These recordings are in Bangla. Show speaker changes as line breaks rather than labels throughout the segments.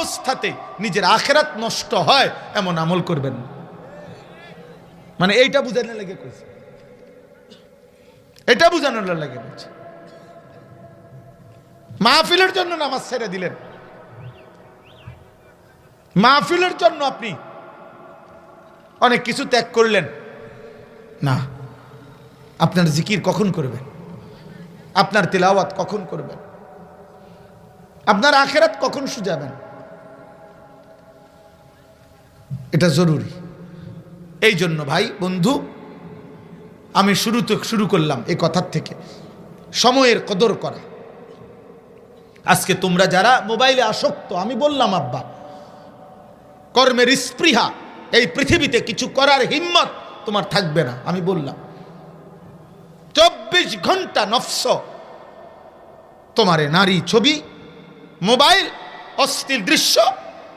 অবস্থাতে নিজের আখেরাত নষ্ট হয়, এমন আমল করবেন। মানে এইটা বুঝানোর লেগে কইছে এটা বুঝানোর লাগে বলছে মাহফিলের জন্য নামাজ ছেড়ে দিলেন। মাহফিলের জন্য আপনি অনেক কিছু ত্যাগ করলেন। না, আপনার জিকির কখন করবেন? আপনার তেলাওয়াত কখন করবেন? আপনার আখেরাত কখন সুজাবেন এটা জরুরি। এই জন্য ভাই, বন্ধু, আমি শুরুতে শুরু করলাম এই কথার থেকে। সময়ের কদর করা। আজকে তোমরা যারা মোবাইলে আসক্ত, আমি বললাম, আব্বা, কর্মের স্পৃহা, এই পৃথিবীতে কিছু করার হিম্মত তোমার থাকবে না, আমি বললাম। চব্বিশ ঘণ্টা নফস, তোমারে নারী ছবি, মোবাইল, অস্থির দৃশ্য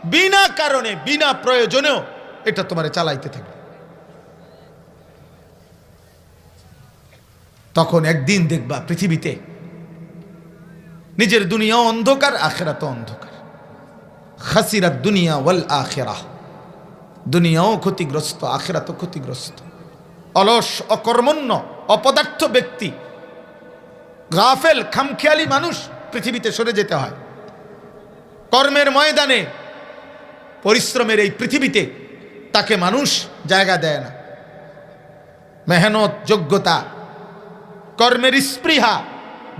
বিনা কারণে, বিনা প্রয়োজনেও এটা তোমারে চালাইতে থাকবে। তখন একদিন দেখবা পৃথিবীতে নিজের দুনিয়াও অন্ধকার আখেরা তো অন্ধকার। খাসিরাত দুনিয়া ওয়াল আখেরা। দুনিয়াও ক্ষতিগ্রস্ত আখেরা তো ক্ষতিগ্রস্ত। অলস, অকর্মণ্য, অপদার্থ ব্যক্তি, গাফেল, খামখেয়ালি মানুষ পৃথিবীতে সরে যেতে হয়। কর্মের ময়দানে পরিশ্রমের এই পৃথিবীতে তাকে মানুষ জায়গা দেয় না। মেহনত, যোগ্যতা, কর্মের স্পৃহা,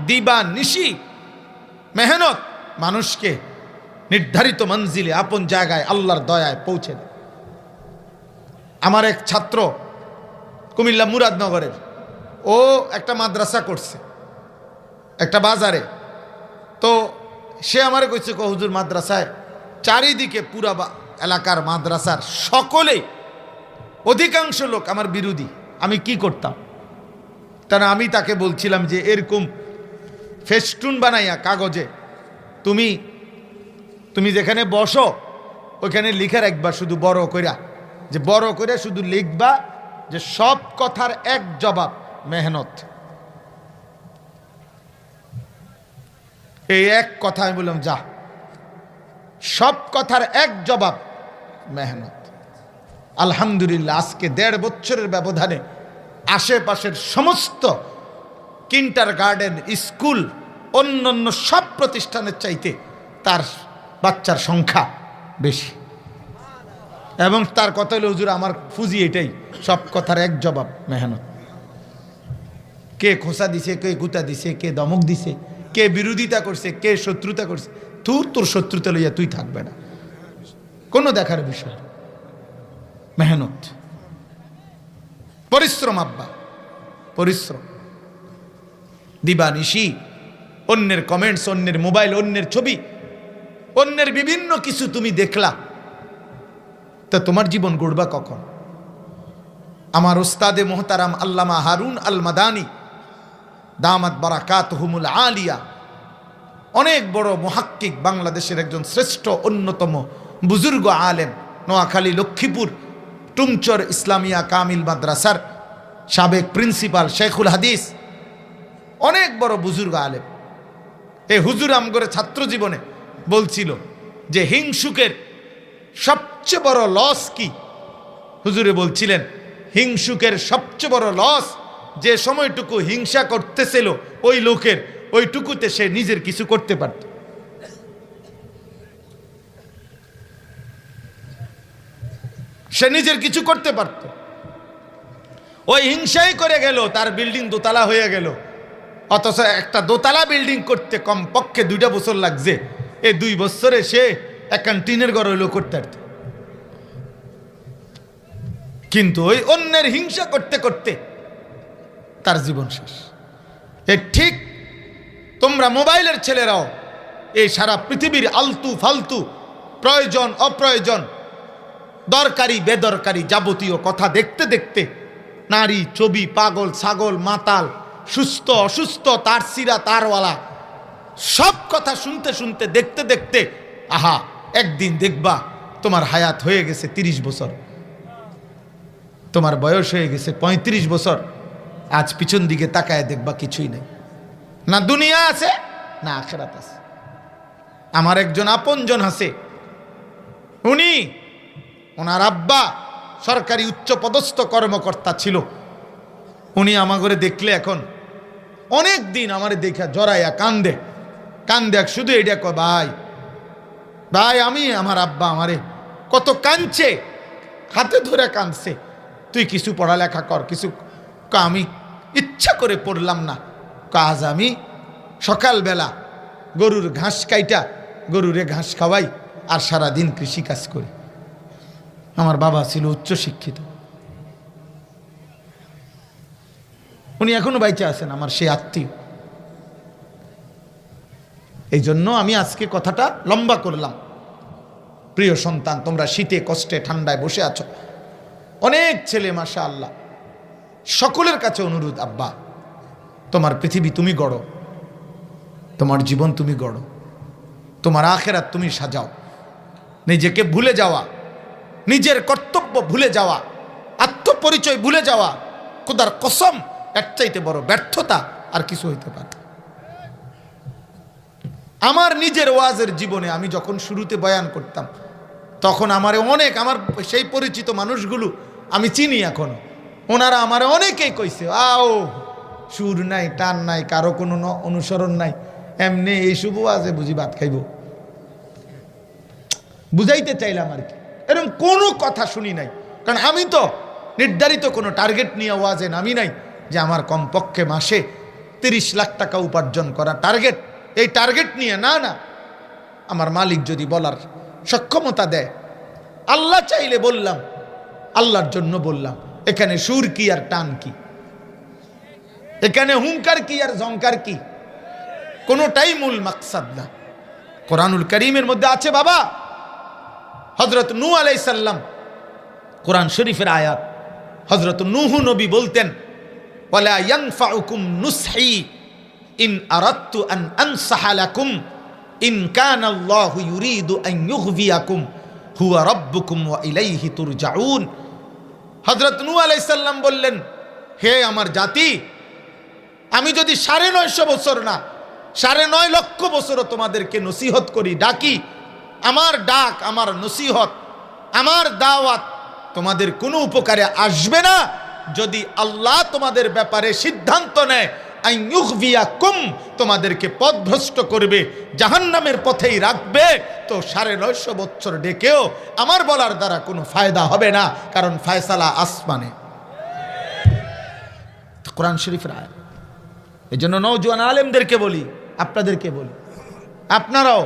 দিবা নিশি, মেহনত মানুষকে নির্ধারিত মঞ্জিলে আপন জায়গায় আল্লাহর দয়ায় পৌঁছে দেয়। আমার এক ছাত্র কুমিল্লা মুরাদনগরের, ও একটা মাদ্রাসা করছে, একটা বাজারে। তো সে আমার কইছে, কো হুজুর, মাদ্রাসায় চারিদিকে পুরা এলাকার মাদ্রাসার সকলেই অধিকাংশ লোক আমার বিরোধী। আমি কি করতাম? কারণ আমি তাকে বলছিলাম যে, এরকম ফেস্টুন বানাইয়া কাগজে তুমি তুমি যেখানে বসো, ওইখানে লিখে রাখবা শুধু বড় কইরা। যে বড় করে শুধু লিখবা যে সব কথার এক জবাব, মেহনত। এই এক কথা আমি বললাম, যা সব কথার এক জবাব, মেহনত। আলহামদুলিল্লাহ, আজকে দেড় বছরের ব্যবধানে আশেপাশের সমস্ত কিন্টার গার্ডেন, স্কুল, অন্যান্য সব প্রতিষ্ঠানের চাইতে তার বাচ্চার সংখ্যা বেশি। এবং তার কথা হলো, হুজুর, আমার ফুজি এটাই, সব কথার এক জবাব, মেহনত। কে খোসা দিছে, কে গুতা দিছে, কে দমক দিছে, কে বিরোধিতা করছে, কে শত্রুতা করছে তুই তোর শত্রুতে লইয়া তুই থাকবে না। কোনো দেখার বিষয় মেহনত। পরিশ্রম, আব্বা। পরিশ্রম। দিবানিশি। অন্যের কমেন্টস অন্যের মোবাইল অন্যের ছবি, অন্যের বিভিন্ন কিছু তুমি দেখলা। তা তোমার জীবন গড়বা কখন? আমার উস্তাদে মোহতারাম আল্লামা হারুন আল মাদানি দামাত বারাকাত হুমুল আলিয়া অনেক বড় মহাক্কিক বাংলাদেশের একজন শ্রেষ্ঠ অন্যতম বুজুর্গ আলেম নোয়াখালী লক্ষ্মীপুর টুমচর ইসলামিয়া কামিল মাদ্রাসার সাবেক প্রিন্সিপাল শেখুল হাদিস। অনেক বড় বুজুর্গ আলেম। এ হুজুর আমগরে ছাত্র জীবনে বলছিল যে হিংসুকের সবচেয়ে বড় লস কি? হুজুরে বলছিলেন, হিংসুকের সবচেয়ে বড় লস যে সময়টুকু হিংসা করতেছিল ওই লোকের ওইটুকুতে সে নিজের কিছু করতে পারত। সে নিজের কিছু করতে পারত। ওই হিংসাই করে গেল, তার বিল্ডিং দোতলা হয়ে গেল। অথচ একটা দোতলা বিল্ডিং করতে কম পক্ষে দুইটা বছর লাগছে। এই দুই বছরে সে একখান টিনের ঘর হইল করতে পারত। কিন্তু ওই অন্যের হিংসা করতে করতে তার জীবন শেষ। এ ঠিক তোমরা মোবাইলের ছেলেরাও। এই সারা পৃথিবীর আলতু ফালতু, প্রয়োজন, অপ্রয়োজন, দরকারি, বেদরকারি যাবতীয় কথা দেখতে দেখতে নারী, ছবি, পাগল, ছাগল, মাতাল, সুস্থ, অসুস্থ, তার সিরা তারওয়ালা, সব কথা শুনতে শুনতে দেখতে দেখতে, আহা, একদিন দেখবা তোমার হায়াত হয়ে গেছে তিরিশ বছর। তোমার বয়স হয়ে গেছে ৩৫ বছর। আজ পিছন দিকে তাকায় দেখবা কিছুই নেই। না দুনিয়া আছে, না আখেরাত আছে। আমার একজন আপনজন আছে। উনি, ওনার আব্বা সরকারি উচ্চপদস্থ কর্মকর্তা ছিল। উনি আমাগরে দেখলে এখন অনেক দিন আমারে দেখা জড়াইয়া কান্দে। কান্দে শুধু এটা কয়, ভাই ভাই, আমি, আমার আব্বা আমারে কত কাঁদছে, হাতে ধরে কাঁদছে। তুই কিছু পড়ালেখা কর, কিছু আমি ইচ্ছা করে পড়লাম না। কাজ আমি সকালবেলা গরুর ঘাস কাইটা, গরুরে ঘাস খাওয়াই আর সারা দিন কৃষিকাজ করি। আমার বাবা ছিল উচ্চ শিক্ষিত উনি এখনও বাইচে আছেন, আমার সে আত্মীয়। এই জন্য আমি আজকে কথাটা লম্বা করলাম। প্রিয় সন্তান, তোমরা শীতে, কষ্টে, ঠান্ডায় বসে আছো। অনেক ছেলে মাসা আল্লাহ সকলের কাছে অনুরোধ, আব্বা। তোমার পৃথিবী তুমি গড়ো। তোমার জীবন তুমি গড়ো। তোমার আখেরাত তুমি সাজাও। নিজেকে ভুলে যাওয়া, নিজের কর্তব্য ভুলে যাওয়া, আত্মপরিচয় ভুলে যাওয়া কোদার কসম, এর চাইতে বড় ব্যর্থতা আর কিছু হইতে পারে আমার নিজের ওয়াজের জীবনে আমি যখন শুরুতে বয়ান করতাম, তখন আমারে অনেক, আমার সেই পরিচিত মানুষগুলো আমি চিনি এখন। ওনারা আমারে অনেকেই কইছে, আও সুর নাই, টান নাই, কারও কোনো অনুসরণ নাই। এমনি এই শুভ আছে, বুঝি ভাত খাইব। বুঝাইতে চাইলাম আর কি। এরকম কোনো কথা শুনি নাই। কারণ আমি তো নির্ধারিত কোনো টার্গেট নিয়ে ওয়াজে নামি নাই যে আমার কমপক্ষে মাসে তিরিশ লাখ টাকা উপার্জন করা টার্গেট এই টার্গেট নিয়ে না না। আমার মালিক যদি বলার সক্ষমতা দেয়, আল্লাহ চাইলে বললাম, আল্লাহর জন্য বললাম, এখানে সুর কি আর টান কি? এখানে হুঙ্কার কি আর জঙ্কার কি? কোনোটাই মূল মাকসাদ না। কোরআনুল করিমের মধ্যে আছে বাবা হজরত নূ আলাইসাল্লাম কোরআন শরীফের আয়াত। হজরত নুহু নবী বলতেন ইন আরাদতু আন ইন ওয়া বললেন, হে আমার জাতি আমি যদি সাড়ে নয়শো বছর না, সাড়ে নয় লক্ষ বছরও তোমাদেরকে নসিহত করি, ডাকি, আমার ডাক, আমার নসিহত, আমার দাওয়াত তোমাদের কোনো উপকারে আসবে না। যদি আল্লাহ তোমাদের ব্যাপারে সিদ্ধান্ত নেয় কুম তোমাদেরকে পথভ্রষ্ট করবে, জাহান্নামের পথেই রাখবে, তো সাড়ে নয়শো বছর ডেকেও আমার বলার দ্বারা কোনো ফায়দা হবে না, কারণ ফায়সালা আসমানে। কোরআন শরীফ আয় এই জন্য নৌজোয়ান আলেমদেরকে বলি, আপনাদেরকে বলি। আপনারাও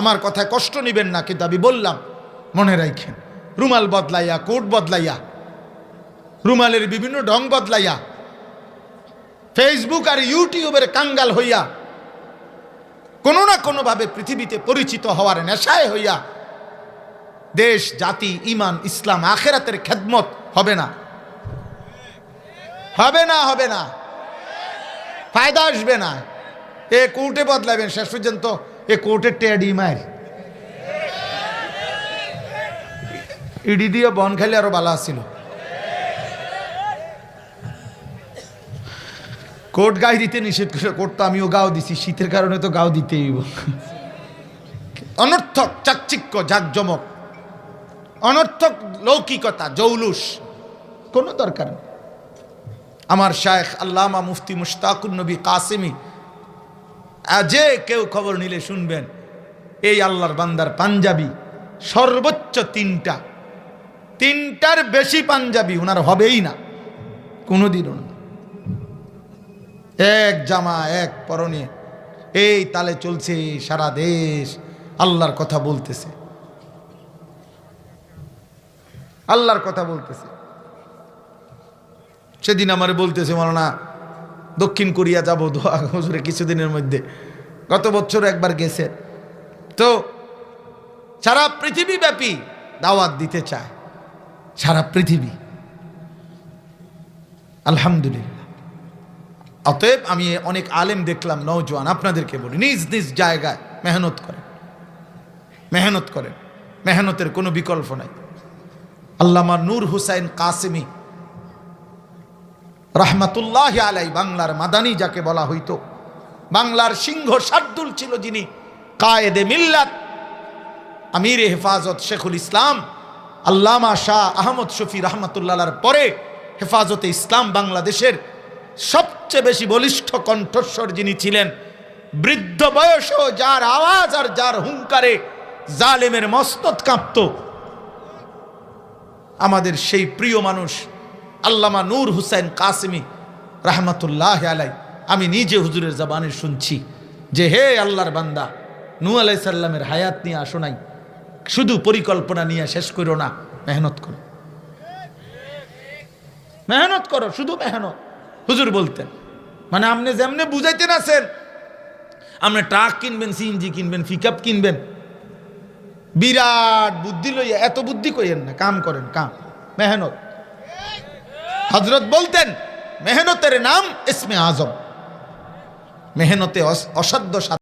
আমার কথায় কষ্ট নেবেন না, কিন্তু আমি বললাম, মনে রাখেন রুমাল বদলাইয়া, কোট বদলাইয়া, রুমালের বিভিন্ন ঢং বদলাইয়া, ফেসবুক আর ইউটিউবের কাঙ্গাল হইয়া, কোনো না কোনোভাবে পৃথিবীতে পরিচিত হওয়ার নেশায় হইয়া, দেশ, জাতি, ইমান, ইসলাম, আখেরাতের খেদমত হবে না। হবে না হবে না। ফায়দা আসবে না। এ কোর্টে বদলাবেন শেষ পর্যন্ত। এ কোর্টের টেডি মার ইডি দিয়ে বন খাইলে আরও বালা ছিল কোর্ট গায়ে দিতে নিষেধ করে কোর্ট তো আমিও গাও দিছি, শীতের কারণে তো গাও দিতেই অনর্থক চাকচিক্য, জাকজমক। অনর্থক লৌকিকতা, জৌলুস। কোনো দরকার নেই। আমার শায়েখ আল্লামা মুফতি মুশতাকুর নবী কাসেমি। আজে কেউ খবর নিলে শুনবেন, এই আল্লাহর বান্দার পাঞ্জাবি সর্বোচ্চ তিনটা। তিনটার বেশি পাঞ্জাবি ওনার হবেই না, কোনোদিনও না। এক জামা, এক পরনে, এই তালে চলছে সারা দেশ, আল্লাহর কথা বলতেছে। আল্লাহর কথা বলতেছে। সেদিন আমার বলতেছে না দক্ষিণ কোরিয়া যাব, দোয়া কিছুদিনের মধ্যে। গত বছর একবার গেছে। তো সারা পৃথিবী ব্যাপী দাওয়াত দিতে চায়। সারা পৃথিবী। আলহামদুলিল্লাহ। অতএব আমি অনেক আলেম দেখলাম নৌজওয়ান আপনাদেরকে বলি, নিজ নিজ জায়গায় মেহনত করেন। মেহনত করেন। মেহনতের কোনো বিকল্প নাই। আল্লামা নূর হুসাইন কাসেমি রহমাতুল্লাহ আলাই বাংলার মাদানি যাকে বলা হইতো। বাংলার সিংহ শার্দুল ছিল যিনি, কায়েদে মিল্লাত, আমির হেফাজত শেখুল ইসলাম, আল্লামা শাহ আহমদ শফি রহমতুল্লাহর পরে হেফাজতে ইসলাম বাংলাদেশের সবচেয়ে বেশি বলিষ্ঠ কণ্ঠস্বর যিনি ছিলেন, বৃদ্ধ বয়সও যার আওয়াজ আর যার হুঙ্কারে জালেমের মস্তত কাঁপত। আমাদের সেই প্রিয় মানুষ আল্লামা নূর হুসাইন কাসিমি রাহমাতুল্লাহ আলাই আমি নিজে হুজুরের জবানে শুনছি যে, হে আল্লাহর বান্দা নূ আলাই সাল্লামের হায়াত নিয়ে আসো নাই। শুধু পরিকল্পনা নিয়ে শেষ করো না, মেহনত করো। মেহনত করো, শুধু মেহনত, হুজুর বলতেন। মানে আপনি যেমনি বুঝাইতেন আছেন, আপনি ট্রাক কিনবেন সিএনজি কিনবেন পিকআপ কিনবেন। বিরাট বুদ্ধি লইয়া, এত বুদ্ধি কইেন না, কাম করেন, কাম। মেহনত। হজরত বলতেন মেহনতের নাম ইসমে আজম। মেহনতে অস- অসাধ্য সাধ্য